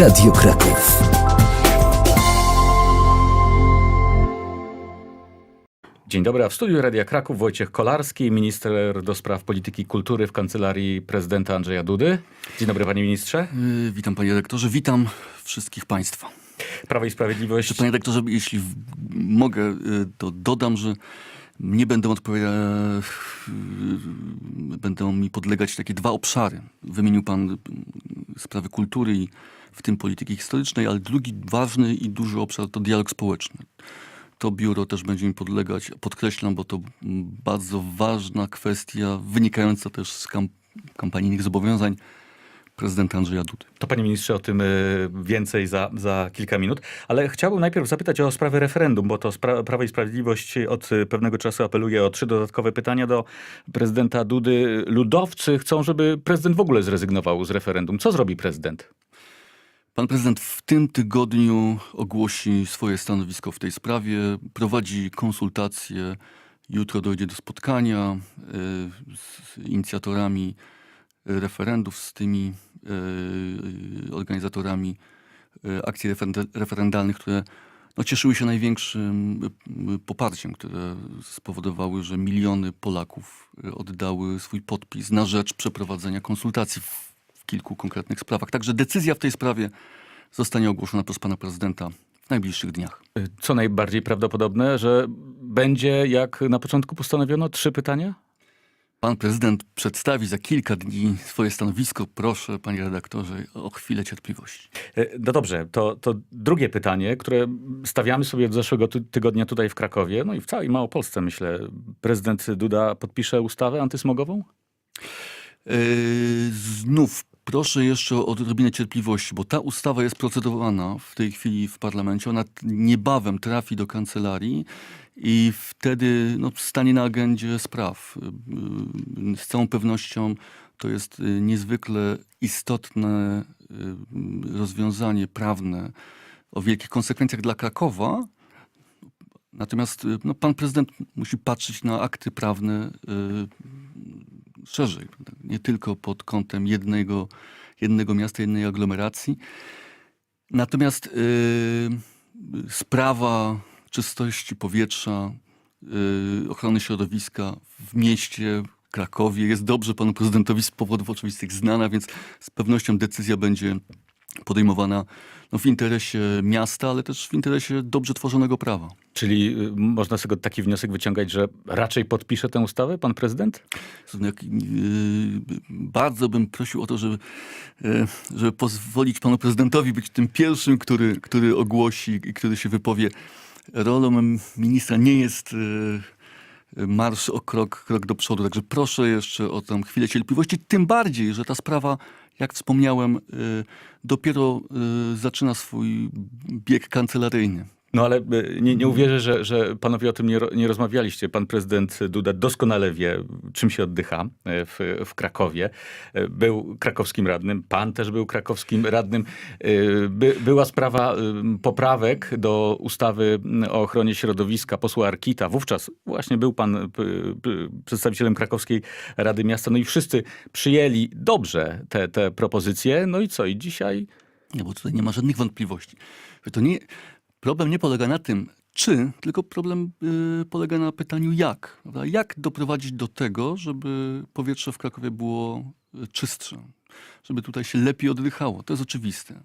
Radio Kraków. Dzień dobry, a w studiu Radia Kraków Wojciech Kolarski, minister do spraw polityki kultury w kancelarii prezydenta Andrzeja Dudy. Dzień dobry panie ministrze. Y, Witam panie redaktorze, witam wszystkich państwa. Prawo i Sprawiedliwość. Panie redaktorze, jeśli mogę, y, to dodam, że nie będą odpowiadać, będą mi podlegać takie dwa obszary. Wymienił pan y, sprawy kultury i w tym polityki historycznej, ale drugi ważny i duży obszar to dialog społeczny. To biuro też będzie mi podlegać, podkreślam, bo to bardzo ważna kwestia, wynikająca też z kam- kampanijnych zobowiązań prezydenta Andrzeja Dudy. To panie ministrze o tym y, więcej za, za kilka minut, ale chciałbym najpierw zapytać o sprawę referendum, bo to spra- Prawo i Sprawiedliwość od y, pewnego czasu apeluje o trzy dodatkowe pytania do prezydenta Dudy. Ludowcy chcą, żeby prezydent w ogóle zrezygnował z referendum. Co zrobi prezydent? Pan prezydent w tym tygodniu ogłosi swoje stanowisko w tej sprawie, prowadzi konsultacje. Jutro dojdzie do spotkania y, z inicjatorami referendów, z tymi y, organizatorami y, akcji referenda- referendalnych, które no, cieszyły się największym poparciem, które spowodowały, że miliony Polaków oddały swój podpis na rzecz przeprowadzenia konsultacji w, kilku konkretnych sprawach. Także decyzja w tej sprawie zostanie ogłoszona przez pana prezydenta w najbliższych dniach. Y, Co najbardziej prawdopodobne, że będzie, jak na początku postanowiono, trzy pytania? Pan prezydent przedstawi za kilka dni swoje stanowisko. Proszę, panie redaktorze, o chwilę cierpliwości. E, No dobrze, to, to drugie pytanie, które stawiamy sobie od zeszłego ty- tygodnia tutaj w Krakowie, no i w całej Małopolsce myślę. Prezydent Duda podpisze ustawę antysmogową? Yy, znów proszę jeszcze o odrobinę cierpliwości, bo ta ustawa jest procedowana w tej chwili w parlamencie. Ona niebawem trafi do kancelarii i wtedy no, stanie na agendzie spraw. Yy, Z całą pewnością to jest yy, niezwykle istotne yy, rozwiązanie prawne o wielkich konsekwencjach dla Krakowa. Natomiast no, pan prezydent musi patrzeć na akty prawne szerzej, nie tylko pod kątem jednego, jednego miasta, jednej aglomeracji. Natomiast y, sprawa czystości powietrza, y, ochrony środowiska w mieście Krakowie jest dobrze panu prezydentowi z powodów oczywistych znana, więc z pewnością decyzja będzie podejmowana no, w interesie miasta, ale też w interesie dobrze tworzonego prawa. Czyli y, można sobie taki wniosek wyciągać, że raczej podpisze tę ustawę pan prezydent? Jak, yy, bardzo bym prosił o to, żeby, yy, żeby pozwolić panu prezydentowi być tym pierwszym, który, który ogłosi i który się wypowie. Rolą ministra nie jest yy, marsz o krok, krok do przodu, także proszę jeszcze o tą chwilę cierpliwości, tym bardziej, że ta sprawa, jak wspomniałem, yy, dopiero yy, zaczyna swój bieg kancelaryjny. No ale y, nie, nie uwierzę, że, że panowie o tym nie, nie rozmawialiście. Pan prezydent Duda doskonale wie, czym się oddycha e, w, w Krakowie. E, Był krakowskim radnym, pan też był krakowskim radnym. E, By, była sprawa poprawek do ustawy o ochronie środowiska posła Arkita. Wówczas właśnie był pan przedstawicielem krakowskiej Rady Miasta. No i wszyscy przyjęli dobrze te, te propozycje. No i co? I dzisiaj Nie, bo tutaj nie ma żadnych wątpliwości. To nie, problem nie polega na tym, czy, tylko problem y, polega na pytaniu jak. Prawda? Jak doprowadzić do tego, żeby powietrze w Krakowie było y, czystsze, żeby tutaj się lepiej oddychało. To jest oczywiste.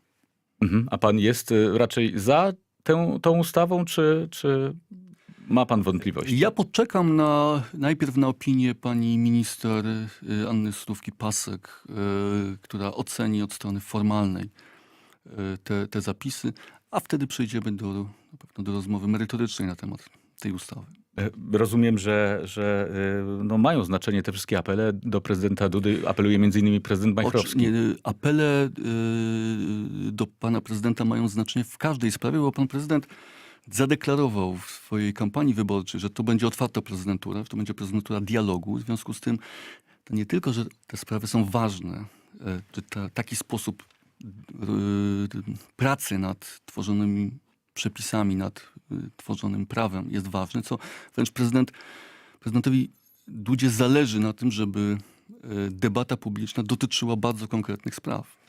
Mhm. A pan jest y, raczej za tę, tą ustawą, czy, czy ma pan wątpliwości? Ja poczekam na, najpierw na opinię pani minister y, Anny Stówki-Pasek, y, która oceni od strony formalnej te, te zapisy, a wtedy przejdziemy do, na pewno do rozmowy merytorycznej na temat tej ustawy. E, Rozumiem, że, że y, no mają znaczenie te wszystkie apele do prezydenta Dudy. Apeluje między innymi prezydent Majchrowski. Apele y, do pana prezydenta mają znaczenie w każdej sprawie, bo pan prezydent zadeklarował w swojej kampanii wyborczej, że to będzie otwarta prezydentura, że to będzie prezydentura dialogu. W związku z tym to nie tylko, że te sprawy są ważne, e, że ta, taki sposób pracy nad tworzonymi przepisami, nad y, tworzonym prawem jest ważny, co wręcz prezydent, prezydentowi Dudzie zależy na tym, żeby e, debata publiczna dotyczyła bardzo konkretnych spraw.